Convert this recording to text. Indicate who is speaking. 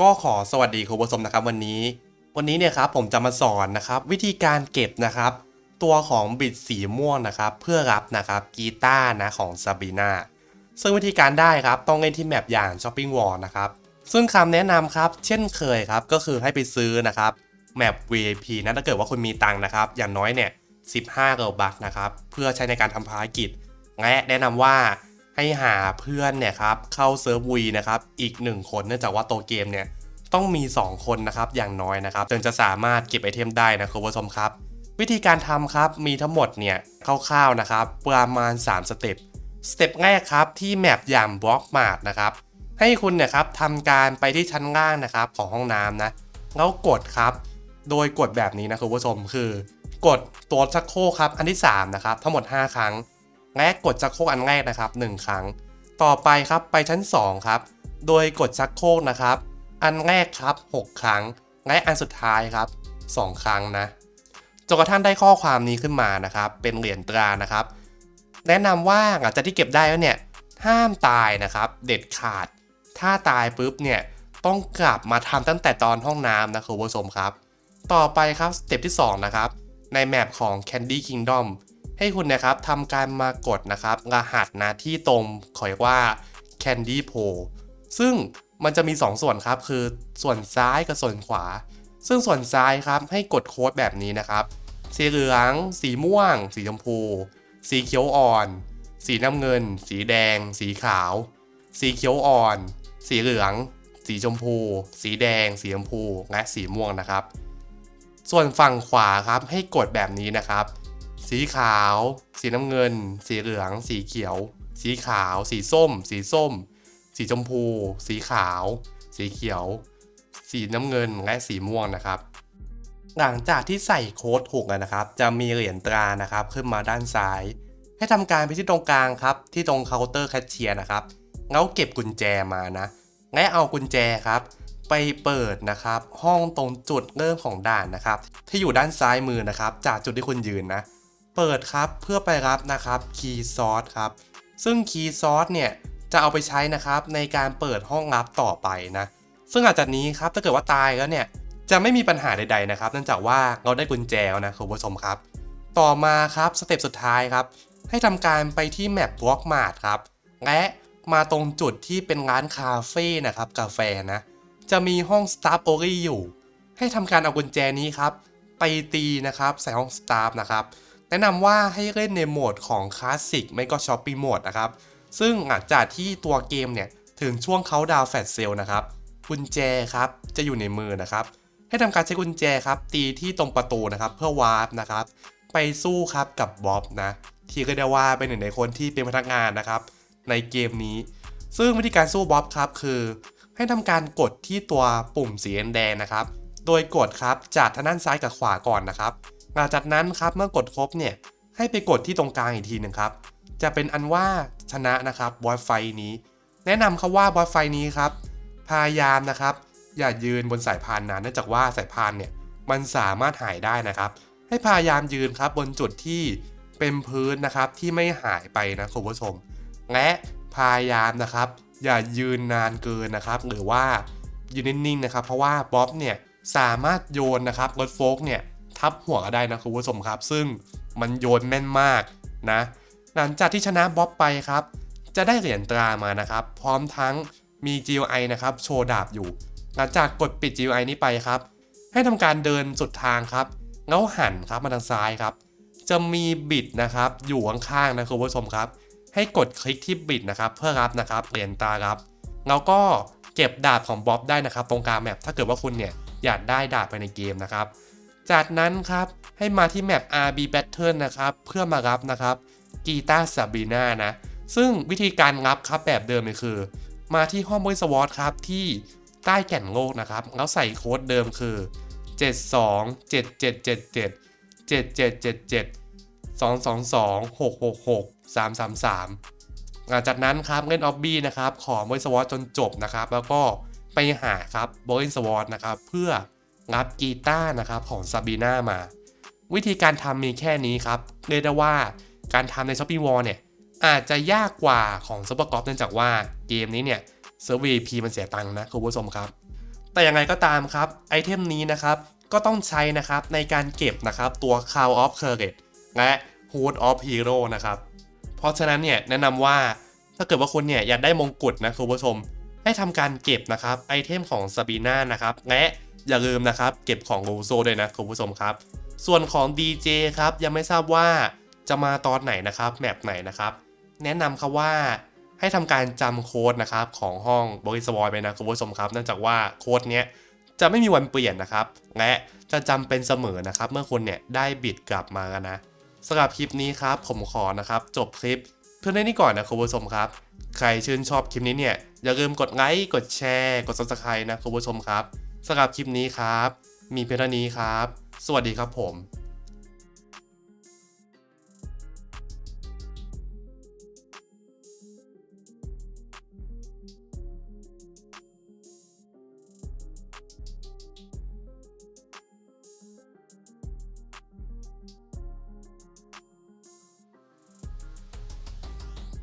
Speaker 1: ก็ขอสวัสดีคุณผู้ชมนะครับวันนี้ วันนี้เนี่ยครับผมจะมาสอนนะครับวิธีการเก็บนะครับ ตัวของบิดสีม่วงนะครับ เพื่อรับนะครับกีตาร์นะของซาบีนาซึ่งวิธีการได้ครับต้องเล่นที่แมปอย่างช้อปปิ้งวอลนะครับ ซึ่งคำแนะนำครับเช่นเคยครับก็คือให้ไปซื้อนะครับแมป VIP นะถ้าเกิดว่าคุณมีตังค์นะครับ อย่างน้อยเนี่ย15เกลบักนะครับเพื่อใช้ในการทำภารกิจ และแนะนำว่า ให้หาเพื่อนเนี่ยครับเข้าเซิร์ฟวีนะครับอีก 1 คนเนื่องจากว่าตัวเกมเนี่ยต้องมี 2 คนนะครับอย่างน้อยนะครับจนจะสามารถเก็บไอเทมได้นะคุณผู้ชมครับ วิธีการทำครับมีทั้งหมดเนี่ยคร่าวๆนะครับประมาณ 3 สเต็ปสเต็ปแรกครับที่แมปอย่างบล็อกมาดนะครับให้คุณเนี่ยครับทำการไปที่ชั้นล่างนะครับของห้องน้ำนะแล้วกดครับ โดยกดแบบนี้นะคุณผู้ชมคือ กดตัวชักโครกครับอันที่3นะครับทั้งหมด 5 ครั้ง และกดชักโครกอันแรกนะครับ 1 ครั้ง ต่อไปครับไปชั้น 2 ครับ โดยกดชักโครกนะครับ อันแรกครับ 6 ครั้ง และอันสุดท้ายครับ 2 ครั้งนะจนกระทั่งได้ข้อความนี้ขึ้นมานะครับ เป็นเหรียญตรานะครับ แนะนำว่าหลังจากที่เก็บได้แล้วเนี่ยห้ามตายนะครับ เด็ดขาด ถ้าตายปุ๊บเนี่ยต้องกลับมาทำตั้งแต่ตอนห้องน้ำนะคุณผู้ชมครับ ต่อไปครับสเต็ปที่ 2 นะครับ ในแมปของ Candy Kingdom ให้คุณนะครับทำการมากดนะครับรหัสนะที่ตรงขอยว่า Candy p o ซึ่งมันจะมี 2 ส่วนครับ คือส่วนซ้ายกับส่วนขวา ซึ่งส่วนซ้ายครับให้กดโค้ดแบบนี้นะครับ สีเหลือง สีม่วง สีชมพู สีเขียวอ่อน สีน้ำเงิน สีแดง สีขาว สีเขียวอ่อน สีเหลือง สีชมพู สีแดง สีชมพู และสีม่วงนะครับ ส่วนฝั่งขวาครับให้กดแบบนี้นะครับ สีขาว สีน้ำเงิน สีเหลือง สีเขียว สีขาว สีส้ม สีส้ม สีชมพู สีขาว สีเขียว สีน้ำเงินและสีม่วงนะครับ หลังจากที่ใส่โค้ดถูกแล้วนะครับ จะมีเหรียญตรานะครับ ขึ้นมาด้านซ้าย ให้ทำการไปที่ตรงกลางครับ ที่ตรงเคาน์เตอร์แคชเชียร์นะครับแล้วเก็บกุญแจมานะและเอากุญแจครับไปเปิดนะครับห้องตรงจุดเริ่มของด่านนะครับ ที่อยู่ด้านซ้ายมือนะครับ จากจุดที่คุณยืนนะ เปิดครับเพื่อไปรับนะครับคีย์ซอสครับซึ่งคีย์ซอสเนี่ยจะเอาไปใช้นะครับในการเปิดห้องลับต่อไปนะซึ่งหลังจากนี้ครับถ้าเกิดว่าตายแล้วเนี่ยจะไม่มีปัญหาใดๆนะครับเนื่องจากว่าเราได้กุญแจแล้วนะคุณผู้ชมครับ ต่อมาครับสเต็ปสุดท้ายครับให้ทำการไปที่แมปวอล์กมาร์ทครับและมาตรงจุดที่เป็นร้านคาเฟ่นะครับกาแฟนะจะมีห้องสตาฟโอรี่อยู่ ให้ทำการเอากุญแจนี้ครับไปตีนะครับใส่ห้องสตาฟนะครับ แนะนำว่าให้เล่นในโหมดของคลาสสิกไม่ก็ช้อปปิ้งโหมดนะครับ ซึ่งหลังจากที่ตัวเกมเนี่ยถึงช่วงเขาดาวแฟลชเซลนะครับกุญแจครับจะอยู่ในมือนะครับ ให้ทำการใช้กุญแจครับตีที่ตรงประตูนะครับเพื่อวาร์ปนะครับไปสู้ครับกับบ๊อบนะที่ก็ได้ว่าเป็นหนึ่งในคนที่เป็นพนักงานนะครับ ในเกมนี้ ซึ่งวิธีการสู้บ๊อบครับคือ ให้ทำการกดที่ตัวปุ่มสีแดงนะครับ โดยกดครับจากทางด้านซ้ายกับขวาก่อนนะครับ จากนั้นครับเมื่อกดครบเนี่ยให้ไปกดที่ตรงกลางอีกทีหนึ่งครับ จะเป็นอันว่าชนะนะครับบอสไฟนี้ แนะนำครับว่าบอสไฟนี้ครับ พยายามนะครับ อย่ายืนบนสายพานนานเนื่องจากว่าสายพานเนี่ยมันสามารถหายได้นะครับ ให้พยายามยืนครับบนจุดที่เป็นพื้นนะครับที่ไม่หายไปนะคุณผู้ชม และพยายามนะครับ อย่ายืนนานเกินนะครับ หรือว่ายืนนิ่งๆนะครับ เพราะว่าบ๊อบเนี่ยสามารถโยนนะครับรถโฟล์กเนี่ย ทับหัวก็ได้นะคุณผู้ชมครับ ซึ่งมันโยนแม่นมากนะหลังจากที่ชนะบ๊อบไปครับ จะได้เหรียญตรามานะครับ พร้อมทั้งมี GUI นะครับโชว์ดาบอยู่ หลังจากกดปิด GUI นี้ไปครับ ให้ทำการเดินสุดทางครับแล้วหันครับมาทางซ้ายครับ จะมีบิดนะครับอยู่ข้างๆนะคุณผู้ชมครับ ให้กดคลิกที่บิดนะครับเพื่อรับนะครับเหรียญตรารับแล้วก็เก็บดาบของบ๊อบได้นะครับ ตรงกลางแมปถ้าเกิดว่าคุณเนี่ยอยากได้ดาบไปในเกมนะครับ จากนั้นครับให้มาที่แมป RB Battle นะครับ เพื่อมารับนะครับกีตาร์ซาบีนานะ ซึ่งวิธีการรับครับแบบเดิมเลยคือ มาที่ห้องบริสวอตครับที่ใต้แก่นโลกนะครับ แล้วใส่โค้ดเดิมคือ 72 7777 7777 222 666 333หลังจากนั้นครับเล่นออบบี้นะครับ ขอบริสวอตจนจบนะครับ แล้วก็ไปหาครับบริสวอตนะครับเพื่อ รับกีตาร์นะครับของซาบีนามา วิธีการทำมีแค่นี้ครับ เรียกได้ว่าการทำใน s h o p ปี้วอลเนี่ย อาจจะยากกว่าของซูเปอร์กอล์ฟเนื่องจากว่าเกมนี้เนี่ยเซิร์ฟ VIP มันเสียตังค์นะคุณผู้ชมครับ แต่ยังไงก็ตามครับไอเทมนี้นะครับก็ต้องใช้นะครับในการเก็บนะครับตัว Crown of Courage และ Hood of Hero นะครับ เพราะฉะนั้นเนี่ยแนะนำว่าถ้าเกิดว่าคุณเนี่ยอยากได้มงกุฎนะคุณผู้ชม ให้ทำการเก็บนะครับไอเทมของซาบีน่านะครับและอย่าลืมนะครับเก็บของโลโซด้วยนะคุณผู้ชมครับ ส่วนของ DJ ครับยังไม่ทราบว่าจะมาตอนไหนนะครับแมปไหนนะครับ แนะนำครับว่าให้ทำการจำโค้ดนะครับของห้องบริสวอยไปนะคุณผู้ชมครับเนื่องจากว่าโค้ดเนี้ยจะไม่มีวันเปลี่ยนนะครับ และจะจำเป็นเสมอนะครับ เมื่อคุณเนี่ยได้บิดกลับมากันนะสำหรับคลิปนี้ครับผมขอนะครับ จบคลิปเพื่อนได้นี้ก่อนนะคุณผู้ชมครับ ใครชื่นชอบคลิปนี้เนี่ย อย่าลืมกดไลค์ กดแชร์ กด subscribe นะคุณผู้ชมครับสำหรับคลิปนี้ครับ มีเพียงเท่านี้ครับ สวัสดีครับผม